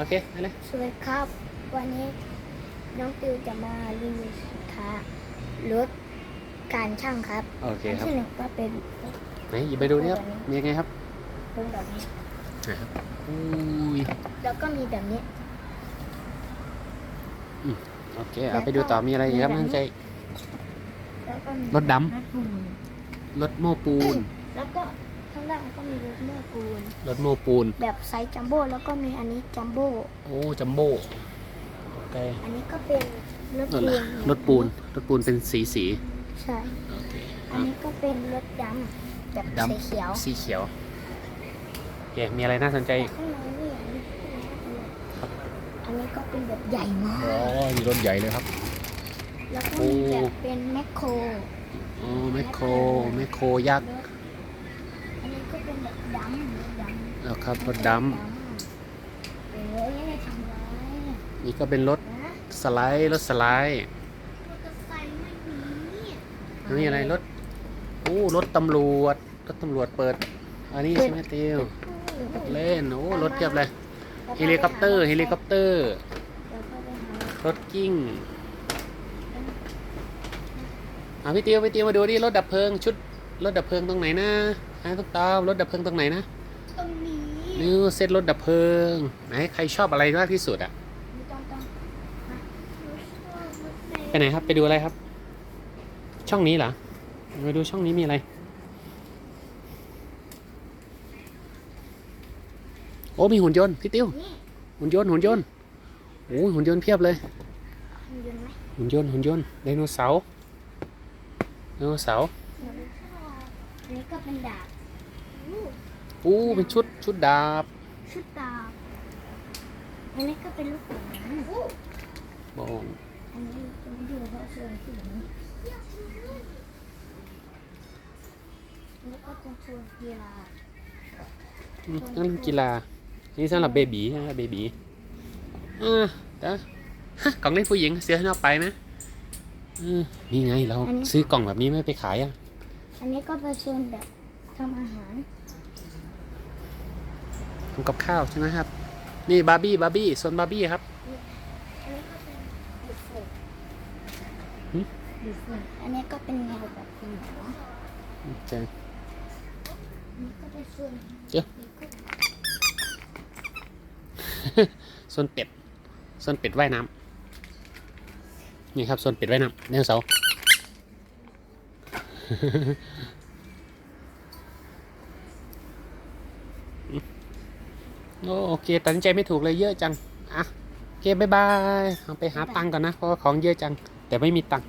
โอเคไปเลยสวัสดีครับ วันนี้น้องติวจะมารีวิวสินค้ารถการช่างครับโอเคอันครับที่หนึ่งก็เป็นไหนหยิบไปดูนี่ครับมียังไงครับเป็นแบบนี้นะครับอุ้ยแล้วก็มีแบบนี้โอเคเอาไปดูต่อมีอะไรอีกครับมีแบบนี้นั่นใจแล้วก็มีรถดรถปูนรถโม้ปูน แล้วก็ ข้างล่างก็มีรถแม่ปูน รถโม้ปูน แบบไซส์จัมโบ้แล้วก็มีอันนี้จัมโบ้โอ้จัมโบ้โอเคอันนี้ก็เป็นรถนั่นปูแหละนรถปูนรถปูนเป็นสีสีใช่ โอเคอันนี้ก็เป็นรถดำแบบดำสีเขียวสีเขียวโอเคมีอะไรน่าสนใจแต่อีกข้างในนี่อันนี้อันนี้ก็เป็นแบบใหญ่มากโอ้มีรถใหญ่เลยครับ แล้วก็มีแบบเป็นแมคโคร โอ้แมคโครแมคโครยักษ์อันนี้ ก็เป็นแบบดำดำแล้วครับรถดเอ้ยทำไรำนี่ก็เป็นรถนะสไลด์รถสไลด์มอเตอร์ไซค์ไม่มีอันนี้อะไรรถโอ้รถตำรวจรถตำรวจเปิด อันนี้ใช่ไหมติวเล่นโอ้รถเทียบเลยเฮลิคอปเตอร์เฮลิคอปเตอร์แล้วก็ไปหารถกิ้งอะพี่ติวพี่ติวมาดูดิรถดับเพลิงชุดรถดับเพลิงตรงไหนนะ ฮะตุ๊กตารถดับเพลิงตรงไหนนะตรงนี้นิวเซตรถดับเพลิง ไหนใครชอบอะไรมากที่สุดอะไม่ต้องต้องมาหนูชอบรถเมล์ไปไหนครับไปดูอะไรครับ ช่องนี้เหรอไปดูช่องนี้มีอะไร โอ้มีหุ่นยนต์พี่ติวนี่หุ่นยนต์หุ่นยนต์โอ้ยหุ่นยนต์เพียบเลยมียนต์ไหมหุ่นยนต์หุ่นยนต์ไดโนเสาร์ไดโนเสาร์ หนูชอบ อันนี้ก็เป็นดาบอู้อู้เป็นชุดชุดดาบ ชุดดาบอันนี้ก็เป็นลูกหลานอู้บองอันนี้จะไม่ดูเพราะเชิญที่อย่างนี้แล้วก็จะชวนกีฬาอืมนั่นกีฬานี่สำหรับเบบีใช่ไหมเบบีอ่าแต่ฮะกล่องเล่นผู้หญิงเสียให้เราไปไหมอืมนี่ไงเราซื้อกล่องแบบนี้ไม่ไปขายอะ อันนี้ก็เป็นชวนแบบทำอาหารทำกับข้าวใช่ไหมครับ นี่บาร์บี้บาร์บี้ส่วนบาร์บี้ครับอันนี้ก็เป็นบุฟเฟ่ต์หึบุฟเฟ่ต์อันนี้ก็เป็นแนวแบบคุณหมอใช่อันนี้ก็เป็นส่วนเดี๋ยวส่วนเป็ดส่วนเป็ดว่ายน้ำนี่ครับส่วนเป็ดว่ายน้ำไดโนเสาร์ โอโอเค ตัดสินใจไม่ถูกเลยเยอะจัง อะโอเคบายบายไปหาตังก่อนนะ เพราะของเยอะจัง แต่ไม่มีตัง